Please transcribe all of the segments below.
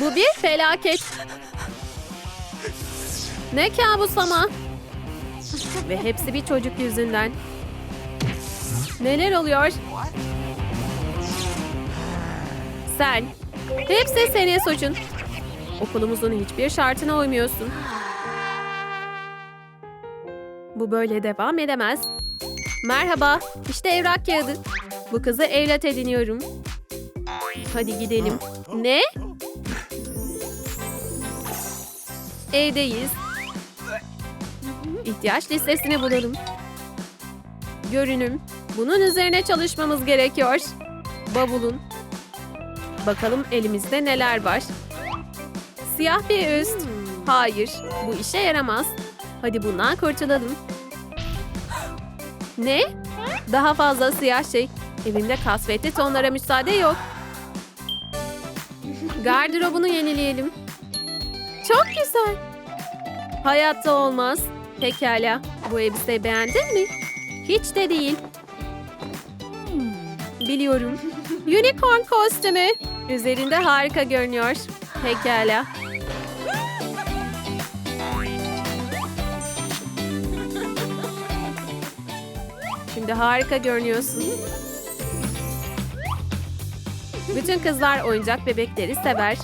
Bu bir felaket. Ne kabus ama. Ve hepsi bir çocuk yüzünden. Neler oluyor? Sen. Hepsi senin suçun. Okulumuzun hiçbir şartına uymuyorsun. Bu böyle devam edemez. Merhaba, işte evrak kağıdı. Bu kızı evlat ediniyorum. Hadi gidelim. Ne? Evdeyiz. İhtiyaç listesini bulalım. Görünüm. Bunun üzerine çalışmamız gerekiyor. Bavulun. Bakalım elimizde neler var. Siyah bir üst. Hayır, bu işe yaramaz. Hadi bundan kurtulalım. Ne? Daha fazla siyah şey. Evimde kasvetli tonlara müsaade yok. Gardırobunu yenileyelim. Çok güzel. Hayatta olmaz. Pekala. Bu elbiseyi beğendin mi? Hiç de değil. Biliyorum. Unicorn kostümü. Üzerinde harika görünüyor. Pekala. Şimdi harika görünüyorsun. Bütün kızlar oyuncak bebekleri sever.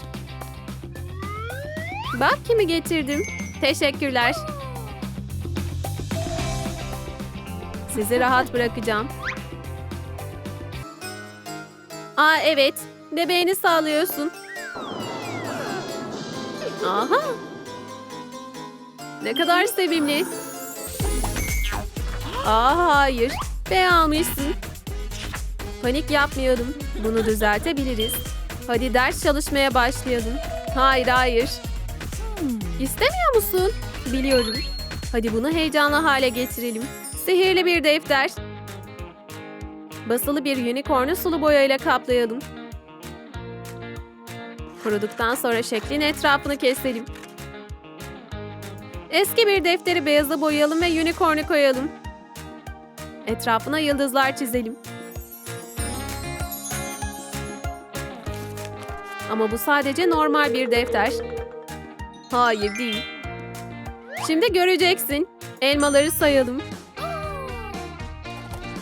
Bak kimi getirdim. Teşekkürler. Sizi rahat bırakacağım. Aa evet. Bebeğini sağlıyorsun. Aha. Ne kadar sevimli. Aa hayır. Bey. Panik yapmayalım. Bunu düzeltebiliriz. Hadi ders çalışmaya başlayalım. Hayır hayır. İstemiyor musun? Biliyorum. Hadi bunu heyecanlı hale getirelim. Sihirli bir defter. Basılı bir unicornu sulu boyayla kaplayalım. Kuruduktan sonra şeklin etrafını keselim. Eski bir defteri beyaza boyayalım ve unicornu koyalım. Etrafına yıldızlar çizelim. Ama bu sadece normal bir defter. Hayır değil. Şimdi göreceksin. Elmaları sayalım.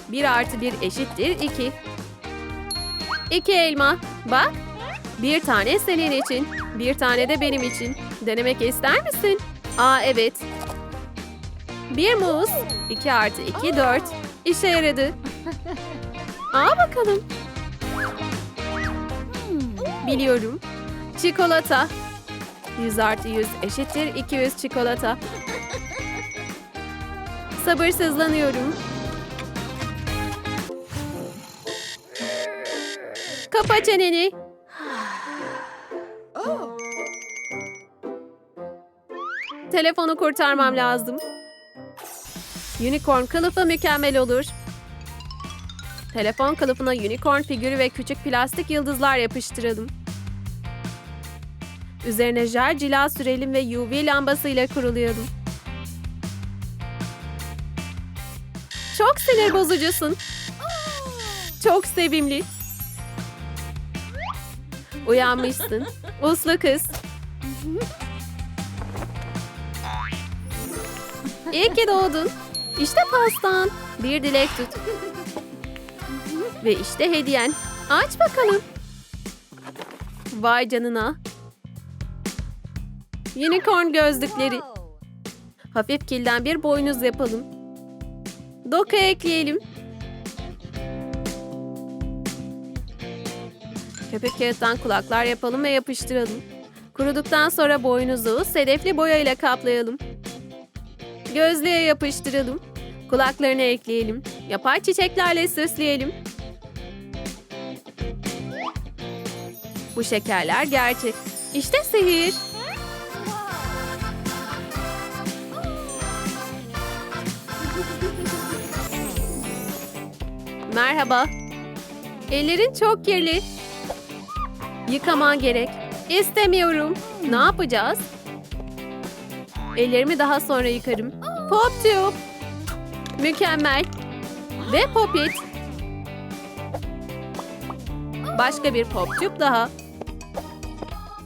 1 artı 1 eşittir 2. 2 elma. Bak. Bir tane senin için. Bir tane de benim için. Denemek ister misin? Aa evet. Bir muz. 2 artı 2 4. İşe yaradı. Aa bakalım. Biliyorum. Çikolata. 100 artı 100 eşittir 200 çikolata. Sabırsızlanıyorum. Kapa çeneni. Telefonu kurtarmam lazım. Unicorn kılıfı mükemmel olur. Telefon kılıfına unicorn figürü ve küçük plastik yıldızlar yapıştıralım. Üzerine jel cila sürelim ve UV lambasıyla kurulayalım. Çok sinir bozucusun. Çok sevimli. Uyanmışsın. Uslu kız. İyi ki doğdun. İşte pastan. Bir dilek tut. Ve işte hediyen. Aç bakalım. Vay canına. Unicorn gözlükleri. Hafif kilden bir boynuz yapalım. Doka ekleyelim. Köpük kağıttan kulaklar yapalım ve yapıştıralım. Kuruduktan sonra boynuzu sedefli boya ile kaplayalım. Gözlüğe yapıştıralım. Kulaklarını ekleyelim. Yapay çiçeklerle süsleyelim. Bu şekerler gerçek. İşte sihir. Merhaba. Ellerin çok kirli. Yıkaman gerek. İstemiyorum. Ne yapacağız? Ellerimi daha sonra yıkarım. Pop tube. Mükemmel. Ve popit. Başka bir pop tube daha.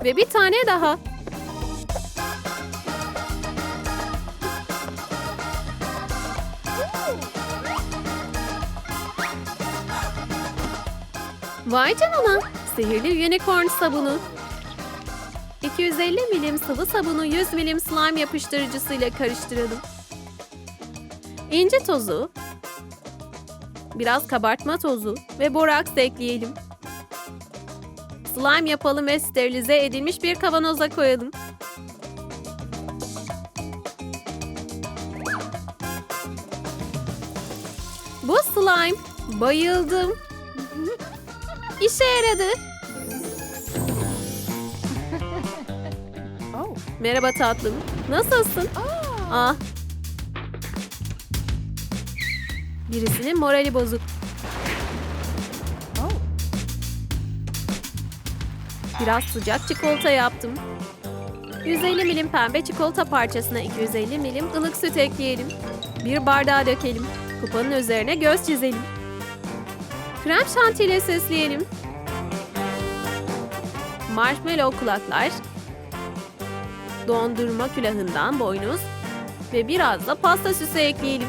Ve bir tane daha. Vay canına. Sihirli unicorn sabunu. 250 milim sıvı sabunu 100 milim slime yapıştırıcısıyla karıştıralım. İnce tozu, biraz kabartma tozu ve boraks ekleyelim. Slime yapalım ve sterilize edilmiş bir kavanoza koyalım. Bu slime. Bayıldım. İşe yaradı. Merhaba tatlım. Nasılsın? Ah. Birisinin morali bozuk. Biraz sıcak çikolata yaptım. 150 milim pembe çikolata parçasına 250 milim ılık süt ekleyelim. Bir bardağa dökelim. Kupanın üzerine göz çizelim. Krem şantiyle süsleyelim. Marshmallow kulaklar, dondurma külahından boynuz ve biraz da pasta süsü ekleyelim.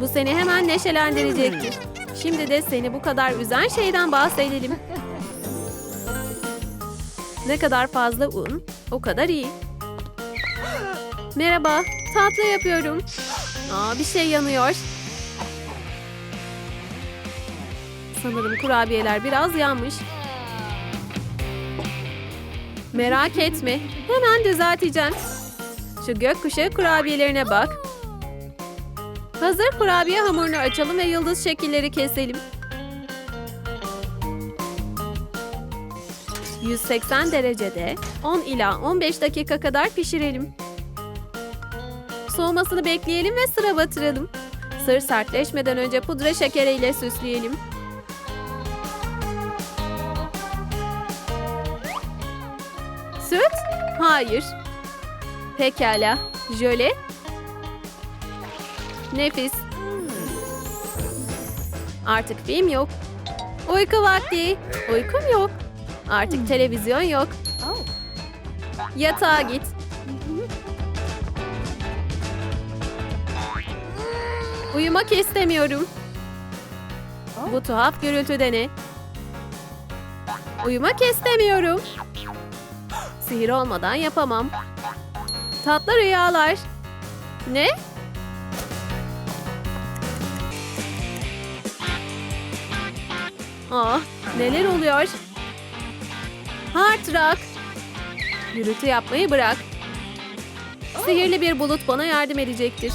Bu seni hemen neşelendirecektir. Şimdi de seni bu kadar üzen şeyden bahsedelim. Ne kadar fazla un, o kadar iyi. Merhaba, tatlı yapıyorum. Aa, bir şey yanıyor. Sanırım kurabiyeler biraz yanmış. Merak etme, hemen düzelteceğim. Şu gökkuşağı kurabiyelerine bak. Hazır kurabiye hamurunu açalım ve yıldız şekilleri keselim. 180 derecede 10 ila 15 dakika kadar pişirelim. Soğumasını bekleyelim ve sıra batıralım. Sır sertleşmeden önce pudra şekeriyle süsleyelim. Süt? Hayır. Pekala. Jöle? Nefis. Artık film yok. Uyku vakti. Uykum yok. Artık televizyon yok. Yatağa git. Uyumak istemiyorum. Bu tuhaf gürültü de ne? Uyumak istemiyorum. Sihir olmadan yapamam. Tatlı rüyalar. Ne? Ah, neler oluyor? Hard rock. Gürültü yapmayı bırak. Sihirli bir bulut bana yardım edecektir.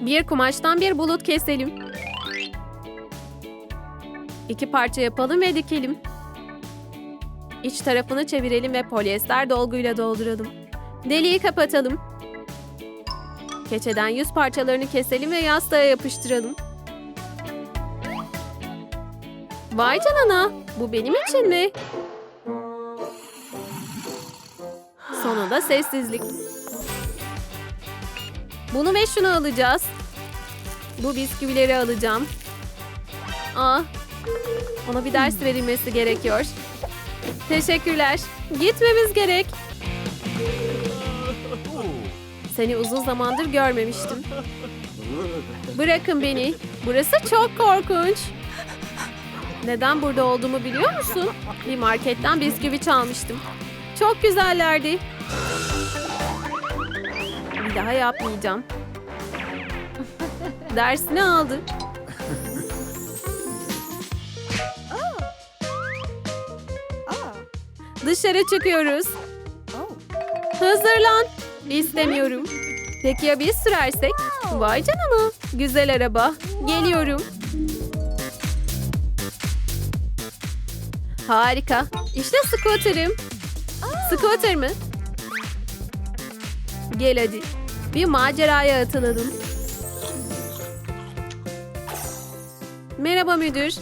Bir kumaştan bir bulut keselim. İki parça yapalım ve dikelim. İç tarafını çevirelim ve polyester dolguyla dolduralım. Deliği kapatalım. Keçeden yüz parçalarını keselim ve yastığa yapıştıralım. Vay canına, bu benim için mi? Sonunda sessizlik. Bunu ve şunu alacağız. Bu bisküvileri alacağım. Aa, ona bir ders verilmesi gerekiyor. Teşekkürler. Gitmemiz gerek. Seni uzun zamandır görmemiştim. Bırakın beni. Burası çok korkunç. Neden burada olduğumu biliyor musun? Bir marketten bisküvi çalmıştım. Çok güzellerdi. Bir daha yapmayacağım. Dersini aldı. Dışarı çıkıyoruz. Hazırlan. İstemiyorum. Peki ya biz sürersek? Vay canına. Güzel araba. Geliyorum. Harika. İşte scooter'ım. Scooter mı? Gel hadi. Bir maceraya atılalım. Merhaba müdür.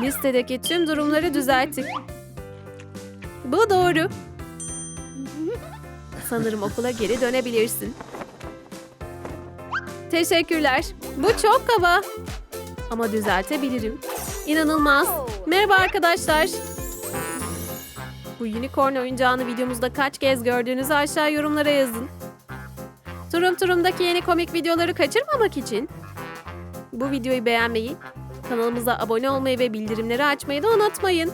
Listedeki tüm durumları düzelttik. Bu doğru. Sanırım okula geri dönebilirsin. Teşekkürler. Bu çok kaba. Ama düzeltebilirim. İnanılmaz. Merhaba arkadaşlar. Bu unicorn oyuncağını videomuzda kaç kez gördüğünüzü aşağı yorumlara yazın. Turum Turum'daki yeni komik videoları kaçırmamak için bu videoyu beğenmeyi, kanalımıza abone olmayı ve bildirimleri açmayı da unutmayın.